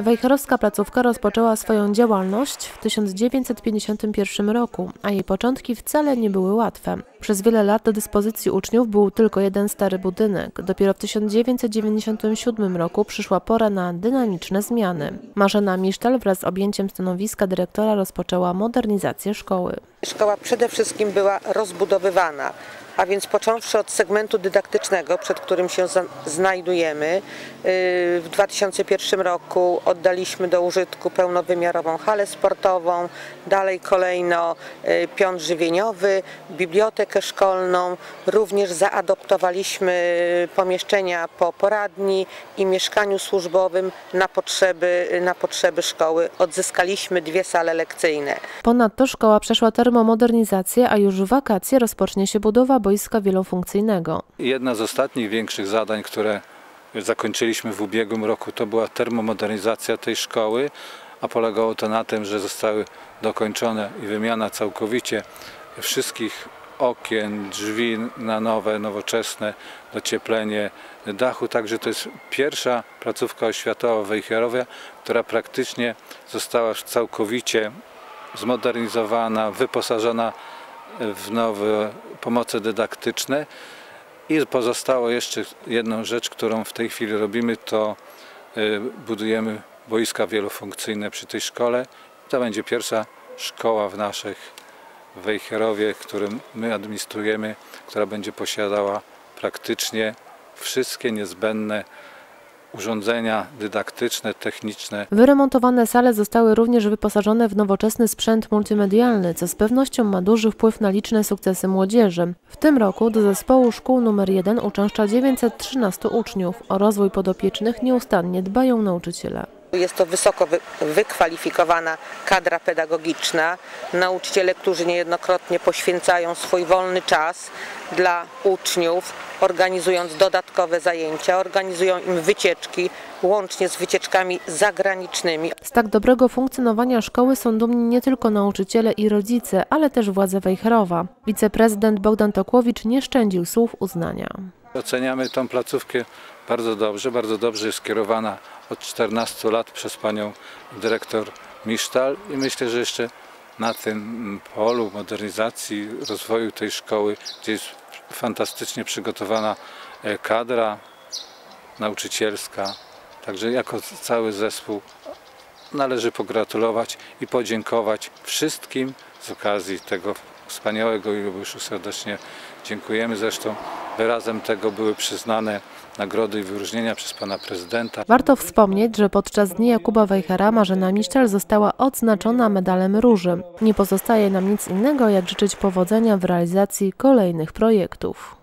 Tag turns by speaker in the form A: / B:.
A: Wejherowska placówka rozpoczęła swoją działalność w 1951 roku, a jej początki wcale nie były łatwe. Przez wiele lat do dyspozycji uczniów był tylko jeden stary budynek. Dopiero w 1997 roku przyszła pora na dynamiczne zmiany. Marzena Misztal wraz z objęciem stanowiska dyrektora rozpoczęła modernizację szkoły.
B: Szkoła przede wszystkim była rozbudowywana, a więc począwszy od segmentu dydaktycznego, przed którym się znajdujemy, yy, w 2001 roku oddaliśmy do użytku pełnowymiarową halę sportową, dalej kolejno yy, pion żywieniowy, bibliotekę szkolną, również zaadoptowaliśmy pomieszczenia po poradni i mieszkaniu służbowym na potrzeby, na potrzeby szkoły. Odzyskaliśmy dwie sale lekcyjne.
A: Ponadto szkoła przeszła termomodernizację, a już w wakacje rozpocznie się budowa boiska wielofunkcyjnego.
C: Jedna z ostatnich większych zadań, które zakończyliśmy w ubiegłym roku, to była termomodernizacja tej szkoły, a polegało to na tym, że zostały dokończone i wymiana całkowicie wszystkich okien, drzwi na nowe, nowoczesne, docieplenie dachu. Także to jest pierwsza placówka oświatowa w Wejherowie, która praktycznie została całkowicie zmodernizowana, wyposażona w nowe pomoce dydaktyczne. I pozostało jeszcze jedną rzecz, którą w tej chwili robimy, to y, budujemy boiska wielofunkcyjne przy tej szkole. To będzie pierwsza szkoła w naszych w Wejherowie, którym my administrujemy, która będzie posiadała praktycznie wszystkie niezbędne urządzenia dydaktyczne, techniczne
A: Wyremontowane sale zostały również wyposażone w nowoczesny sprzęt multimedialny, co z pewnością ma duży wpływ na liczne sukcesy młodzieży. W tym roku do zespołu szkół nr 1 uczęszcza 913 uczniów. O rozwój podopiecznych nieustannie dbają nauczyciele.
B: Jest to wysoko wy- wykwalifikowana kadra pedagogiczna, nauczyciele, którzy niejednokrotnie poświęcają swój wolny czas dla uczniów, organizując dodatkowe zajęcia, organizują im wycieczki, łącznie z wycieczkami zagranicznymi.
A: Z tak dobrego funkcjonowania szkoły są dumni nie tylko nauczyciele i rodzice, ale też władze Wejherowa. Wiceprezydent Bogdan Tokłowicz nie szczędził słów uznania.
C: Oceniamy tą placówkę bardzo dobrze. Bardzo dobrze jest kierowana od 14 lat przez panią dyrektor Misztal i myślę, że jeszcze na tym polu modernizacji, rozwoju tej szkoły, gdzie jest fantastycznie przygotowana e, kadra nauczycielska, także jako cały zespół należy pogratulować i podziękować wszystkim z okazji tego wspaniałego jubileuszu serdecznie dziękujemy. Zresztą wyrazem tego były przyznane nagrody i wyróżnienia przez pana prezydenta.
A: Warto wspomnieć, że podczas Dni Jakuba Wejhera Marzena Miszczel została odznaczona medalem Róży. Nie pozostaje nam nic innego, jak życzyć powodzenia w realizacji kolejnych projektów.